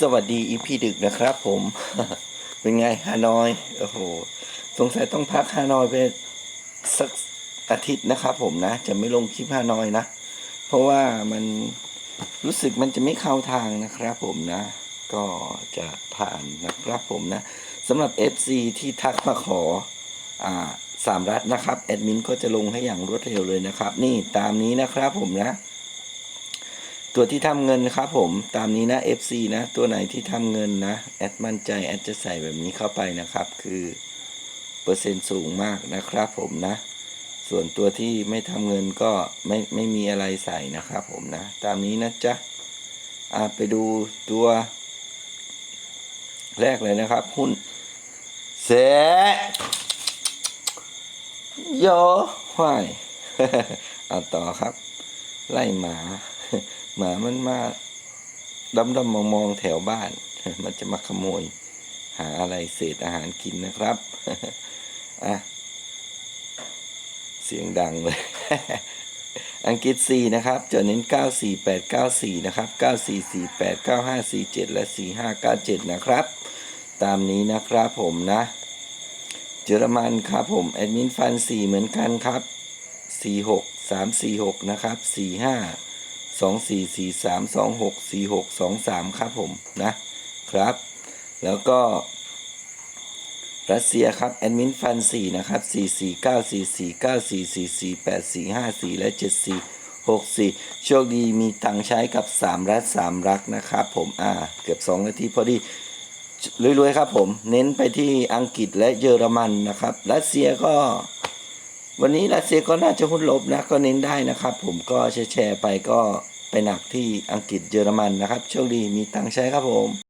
สวัสดีอีพีดึกนะครับผม เป็นไงฮานอย โอ้โห สงสัยต้องพักฮานอยไปสักอาทิตย์นะครับผมนะ จะไม่ลงคลิปฮานอยนะ เพราะว่ามันรู้สึกมันจะไม่เข้าทางนะครับผมนะ ก็จะผ่านนะครับผมนะสำหรับ FC ที่ทักมาขออ่าสามรัฐนะครับ แอดมินก็จะลงให้อย่างรวดเร็วเลยนะครับ นี่ตามนี้นะครับผมนะ ตัวที่ทำเงินครับผมตามนี้นะ FC นะตัวไหนที่ทำเงินนะแอดมั่นใจแอดจะใส่แบบนี้เข้าไปนะครับ คือเปอร์เซ็นต์สูงมากนะครับผมนะ ส่วนตัวที่ไม่ทำเงินก็ไม่ไม่มีอะไรใส่นะครับผมนะ ตามนี้นะจ๊ะอะไปดูตัว แรกเลยนะครับ หุ้นเสโยห้วยเอาต่อครับ ไล่หมา หมามันมาดำดำมองมองๆแถวบ้าน มันจะมาขโมย หาอะไรเศษอาหารกินนะครับอะเสียงดังเลย อังกฤษ 4 นะครับจะเน้น 94894 นะครับ 9448 9547 และ 4597 นะครับ ตามนี้นะครับผมนะ เยอรมันครับผม แอดมินฟัน 4 เหมือนกันครับ 46 346 นะครับ 45 24 43 26 46 23ครับผมนะครับ แล้วก็รัสเซียครับแอดมินฟัน4นะครับ449 44 94 44 84 54และ74 64โชคดีมีตังใช้กับ3รัฐ3รักนะครับผมอ่าเกือบ2นาทีพอดีรวยๆครับผมเน้นไปที่อังกฤษและเยอรมันนะครับ รัสเซียก็ วันนี้รัสเซียก็น่าจะหุ้นลบนะก็เน้นได้นะครับ ผมก็แชร์ไปก็ ไปหนักที่อังกฤษเยอรมันนะครับ โชคดีมีตังใช้ครับผม